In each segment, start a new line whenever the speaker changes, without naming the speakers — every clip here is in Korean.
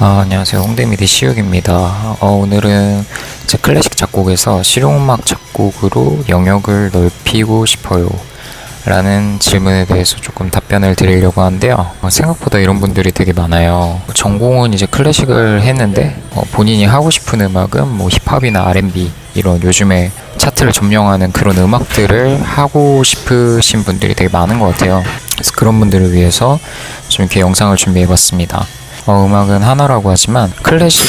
아, 안녕하세요. 홍대미디 시욱입니다. 어, 오늘은 제 클래식 작곡에서 실용음악 작곡으로 영역을 넓히고 싶어요. 라는 질문에 대해서 조금 답변을 드리려고 하는데요. 어, 생각보다 이런 분들이 되게 많아요. 전공은 이제 클래식을 했는데 어, 본인이 하고 싶은 음악은 뭐 힙합이나 R&B 이런 요즘에 차트를 점령하는 그런 음악들을 하고 싶으신 분들이 되게 많은 것 같아요. 그래서 그런 분들을 위해서 좀 이렇게 영상을 준비해봤습니다. 어, 음악은 하나라고 하지만 클래식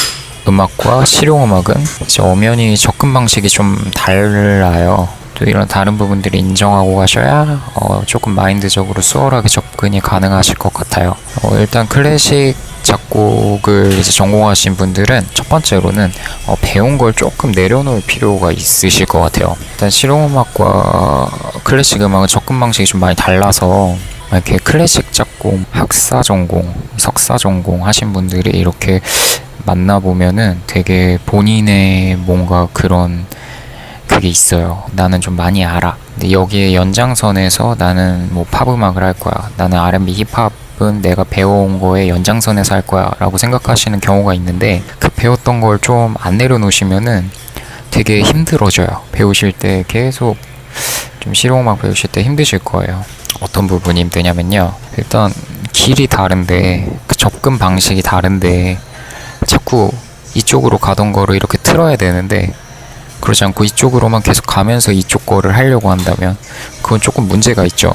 음악과 실용 음악은 이제 엄연히 접근 방식이 좀 달라요. 또 이런 다른 부분들을 인정하고 가셔야 어, 조금 마인드적으로 수월하게 접근이 가능하실 것 같아요. 어, 일단 클래식 작곡을 이제 전공하신 분들은 첫 번째로는 어, 배운 걸 조금 내려놓을 필요가 있으실 것 같아요. 일단 실용음악과 클래식 음악은 접근 방식이 좀 많이 달라서 이렇게 클래식 작곡, 학사 전공, 석사 전공 하신 분들이 이렇게 만나보면은 되게 본인의 뭔가 그런 그게 있어요. 나는 좀 많이 알아. 근데 여기에 연장선에서 나는 뭐 팝음악을 할 거야. 나는 R&B 힙합 은 내가 배워온 거에 연장선에서 할 거야. 라고 생각하시는 경우가 있는데 그 배웠던 걸 좀 안 내려놓으시면은 되게 힘들어져요. 배우실 때 계속 좀 실용음악 배우실 때 힘드실 거예요. 어떤 부분이 힘드냐면요. 일단 길이 다른데 그 접근 방식이 다른데 자꾸 이쪽으로 가던 거를 이렇게 틀어야 되는데 그러지 않고 이쪽으로만 계속 가면서 이쪽 거를 하려고 한다면 그건 조금 문제가 있죠.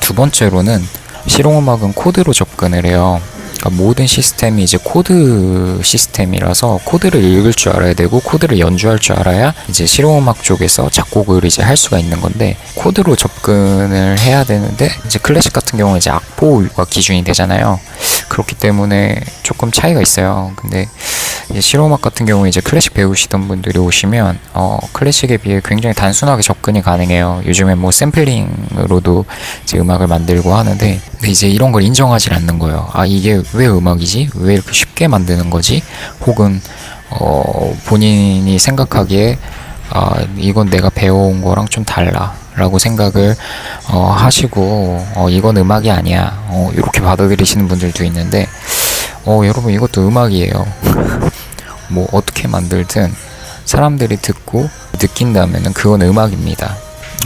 두 번째로는 실용음악은 코드로 접근을 해요. 그러니까 모든 시스템이 이제 코드 시스템이라서 코드를 읽을 줄 알아야 되고 코드를 연주할 줄 알아야 이제 실용음악 쪽에서 작곡을 이제 할 수가 있는 건데 코드로 접근을 해야 되는데 이제 클래식 같은 경우는 이제 악보가 기준이 되잖아요. 그렇기 때문에 조금 차이가 있어요. 근데 실용음악 같은 경우에 이제 클래식 배우시던 분들이 오시면 어, 클래식에 비해 굉장히 단순하게 접근이 가능해요. 요즘에 뭐 샘플링으로도 이제 음악을 만들고 하는데 근데 이제 이런 걸 인정하지 않는 거예요. 아 이게 왜 음악이지? 왜 이렇게 쉽게 만드는 거지? 혹은 어, 본인이 생각하기에 아 이건 내가 배워온 거랑 좀 달라. 라고 생각을 어, 하시고 어, 이건 음악이 아니야 어, 이렇게 받아들이시는 분들도 있는데 어, 여러분 이것도 음악이에요 뭐 어떻게 만들든 사람들이 듣고 느낀다면 그건 음악입니다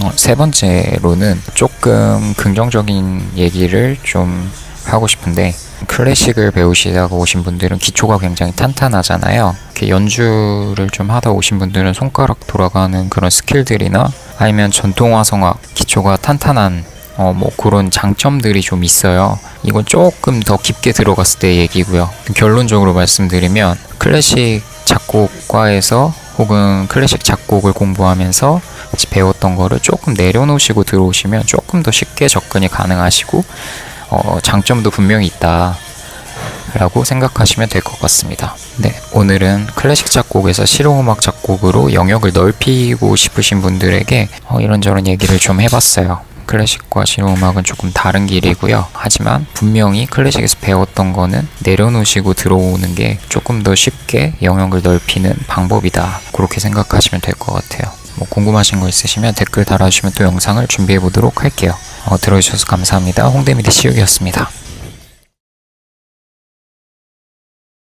어, 세 번째로는 조금 긍정적인 얘기를 좀 하고 싶은데 클래식을 배우시다가 오신 분들은 기초가 굉장히 탄탄하잖아요. 이렇게 연주를 좀 하다 오신 분들은 손가락 돌아가는 그런 스킬들이나 아니면 전통 화성악 기초가 탄탄한 어, 뭐 그런 장점들이 좀 있어요. 이건 조금 더 깊게 들어갔을 때 얘기고요. 결론적으로 말씀드리면 클래식 작곡과에서 혹은 클래식 작곡을 공부하면서 배웠던 거를 조금 내려놓으시고 들어오시면 조금 더 쉽게 접근이 가능하시고 어, 장점도 분명히 있다. 라고 생각하시면 될 것 같습니다. 네, 오늘은 클래식 작곡에서 실용음악 작곡으로 영역을 넓히고 싶으신 분들에게 어, 이런저런 얘기를 좀 해봤어요. 클래식과 실용음악은 조금 다른 길이고요. 하지만 분명히 클래식에서 배웠던 거는 내려놓으시고 들어오는 게 조금 더 쉽게 영역을 넓히는 방법이다. 그렇게 생각하시면 될 것 같아요. 뭐 궁금하신 거 있으시면 댓글 달아주시면 또 영상을 준비해 보도록 할게요. 어, 들어주셔서 감사합니다. 홍대미디 시욱이었습니다.